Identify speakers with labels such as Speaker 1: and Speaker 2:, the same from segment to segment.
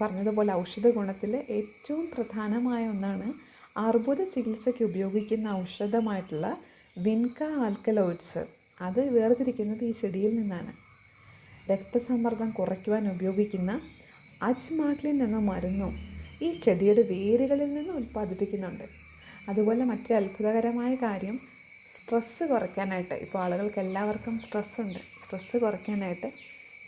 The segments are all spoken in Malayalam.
Speaker 1: പറഞ്ഞതുപോലെ ഔഷധ ഗുണത്തിൽ ഏറ്റവും പ്രധാനമായ ഒന്നാണ് അർബുദ ചികിത്സയ്ക്ക് ഉപയോഗിക്കുന്ന ഔഷധമായിട്ടുള്ള വിൻക ആൽക്കലോയിഡ്സ്. അത് വേർതിരിക്കുന്നത് ഈ ചെടിയിൽ നിന്നാണ്. രക്തസമ്മർദ്ദം കുറയ്ക്കുവാൻ ഉപയോഗിക്കുന്ന അജ്മാക്ലിൻ എന്ന മരുന്നും ഈ ചെടിയുടെ വേരുകളിൽ നിന്ന് ഉൽപ്പാദിപ്പിക്കുന്നുണ്ട്. അതുപോലെ മറ്റൊരു അത്ഭുതകരമായ കാര്യം സ്ട്രെസ്സ് കുറയ്ക്കാനായിട്ട് ഇപ്പോൾ ആളുകൾക്ക് എല്ലാവർക്കും സ്ട്രെസ്സുണ്ട്. സ്ട്രെസ്സ് കുറയ്ക്കാനായിട്ട്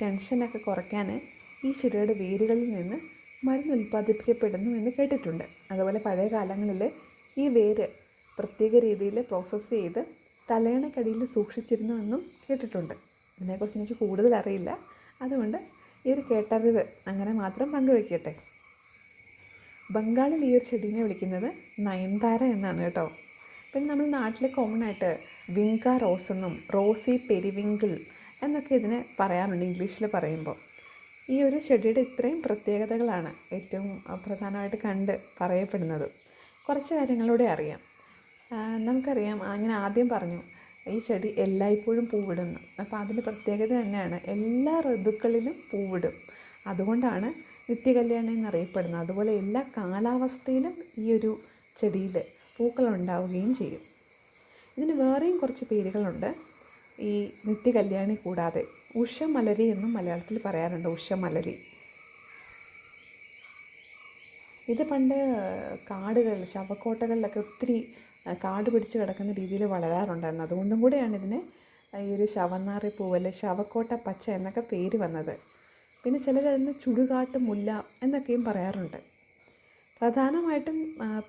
Speaker 1: ടെൻഷനൊക്കെ കുറയ്ക്കാൻ ഈ ചെടിയുടെ വേരുകളിൽ നിന്ന് മരുന്ന് ഉൽപ്പാദിപ്പിക്കപ്പെടുന്നു എന്ന് കേട്ടിട്ടുണ്ട്. അതുപോലെ പഴയ കാലങ്ങളിൽ ഈ വേര് പ്രത്യേക രീതിയിൽ പ്രോസസ്സ് ചെയ്ത് തലയണക്കടിയിൽ സൂക്ഷിച്ചിരുന്നു എന്നും കേട്ടിട്ടുണ്ട്. ഇതിനെക്കുറിച്ച് എനിക്ക് കൂടുതൽ അറിയില്ല. അതുകൊണ്ട് ഈ ഒരു കേട്ടറിവ് അങ്ങനെ മാത്രം പങ്കുവെക്കട്ടെ. ബംഗാളിൽ ഈ ഒരു ചെടീനെ വിളിക്കുന്നത് നയൻതാര എന്നാണ് കേട്ടോ. പിന്നെ നമ്മൾ നാട്ടിലെ കോമൺ ആയിട്ട് വിങ്ക റോസ് എന്നും റോസി പെരിവിങ്കിൾ എന്നൊക്കെ ഇതിനെ പറയാറുണ്ട് ഇംഗ്ലീഷിൽ പറയുമ്പോൾ ഈ ഒരു ചെടിയുടെ ഇത്രയും പ്രത്യേകതകളാണ് ഏറ്റവും പ്രധാനമായിട്ട് കണ്ട് പറയപ്പെടുന്നത്. കുറച്ച് കാര്യങ്ങളൂടെ അറിയാം. നമുക്കറിയാം ഞാൻ ആദ്യം പറഞ്ഞു ഈ ചെടി എല്ലായ്പ്പോഴും പൂവിടുന്നു. അപ്പോൾ അതിന്റെ പ്രത്യേകത തന്നെയാണ് എല്ലാ ഋതുക്കളിലും പൂവിടും. അതുകൊണ്ടാണ് നിത്യകല്യാണി എന്നറിയപ്പെടുന്നത്. അതുപോലെ എല്ലാ കാലാവസ്ഥയിലും ഈ ഒരു ചെടിയിൽ പൂക്കൾ ഉണ്ടാവുകയും ചെയ്യും. ഇതിന് വേറെയും കുറച്ച് പേരുകളുണ്ട്. ഈ നിത്യകല്യാണി കൂടാതെ. ഉഷമലരി എന്നും മലയാളത്തിൽ പറയാറുണ്ട് ഉഷമലരി. ഇത് പണ്ട് കാടുകളിൽ ശവക്കോട്ടകളിലൊക്കെ ഒത്തിരി കാട് പിടിച്ച് കിടക്കുന്ന രീതിയിൽ വളരാറുണ്ടായിരുന്നു. അതുകൊണ്ടും കൂടെയാണ് ഇതിന് ഈ ഒരു ശവന്നാറി പൂവൽ ശവക്കോട്ട പച്ച എന്നൊക്കെ പേര് വന്നത്. പിന്നെ ചിലർ അതിന് ചുടുകാട്ട് മുല്ല എന്നൊക്കെയും പറയാറുണ്ട്. പ്രധാനമായിട്ടും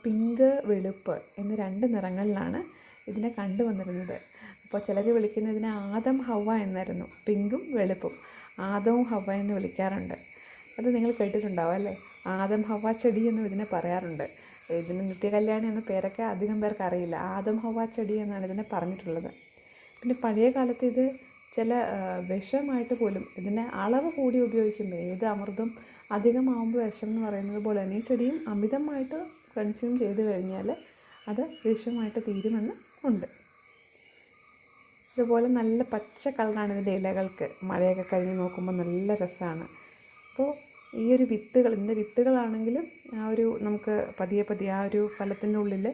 Speaker 1: പിങ്ക് വെളുപ്പ് എന്ന രണ്ട് നിറങ്ങളിലാണ് ഇതിനെ കണ്ടുവന്നിരുന്നത്. അപ്പോൾ ചിലർ വിളിക്കുന്നതിന് ആദം ഹവ എന്നായിരുന്നു. പിങ്കും വെളുപ്പും. ആദവും ഹവ എന്ന് വിളിക്കാറുണ്ട്. അത് നിങ്ങൾ കേട്ടിട്ടുണ്ടാവും അല്ലേ? ആദം ഹവ ചെടി എന്നും ഇതിനെ പറയാറുണ്ട്. ഇതിന് നിത്യകല്യാണി എന്ന പേരൊക്കെ അധികം പേർക്ക് അറിയില്ല. ആദം ഹവ ചെടി എന്നാണ് ഇതിനെ പറഞ്ഞിട്ടുള്ളത്. പിന്നെ പഴയ കാലത്ത് ഇത് ചില വിഷമായിട്ട് പോലും ഇതിന്റെ അളവ് കൂടി ഉപയോഗിക്കുമ്പോൾ ഏത് അമൃതും അധികമാകുമ്പോൾ വിഷം എന്ന് പറയുന്നത് പോലെ തന്നെ ഈ ചെടിയും അമിതമായിട്ട് കൺസ്യൂം ചെയ്ത് കഴിഞ്ഞാൽ അത് വിഷമായിട്ട് തീരുമെന്ന് ഉണ്ട്. ഇതുപോലെ നല്ല പച്ച കളറാണ് ഇതിന്റെ ഇലകൾക്ക്. മഴയൊക്കെ കഴിഞ്ഞ് നോക്കുമ്പോൾ നല്ല രസമാണ്. അപ്പോൾ ഈ ഒരു വിത്തുകൾ ഇതിന്റെ വിത്തുകളാണെങ്കിലും ആ ഒരു നമുക്ക് പതിയെ പതിയെ ആ ഒരു ഫലത്തിന്റെ ഉള്ളിൽ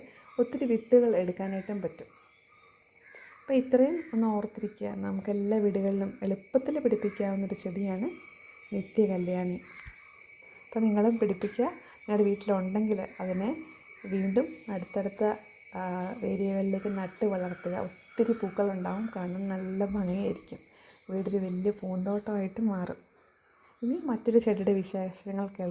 Speaker 1: ഒത്തിരി വിത്തുകൾ എടുക്കാനായിട്ടും പറ്റും. അപ്പോൾ ഇത്രയും ഒന്ന് ഓർത്തിരിക്കുക. നമുക്ക് എല്ലാ വീടുകളിലും എളുപ്പത്തിൽ പിടിപ്പിക്കാവുന്നൊരു ചെടിയാണ് നിത്യ കല്യാണി അപ്പോൾ നിങ്ങളും പിടിപ്പിക്കുക. നിങ്ങളുടെ വീട്ടിലുണ്ടെങ്കിൽ അതിനെ വീണ്ടും അടുത്തടുത്ത ഏരിയകളിലേക്ക് നട്ട് വളർത്തുക. ഒത്തിരി പൂക്കളുണ്ടാവും. കാണാൻ നല്ല ഭംഗിയായിരിക്കും. വീടൊരു വലിയ പൂന്തോട്ടമായിട്ട് മാറും. ഇനി മറ്റൊരു ചെടിയുടെ വിശേഷങ്ങൾ കേൾക്കാം.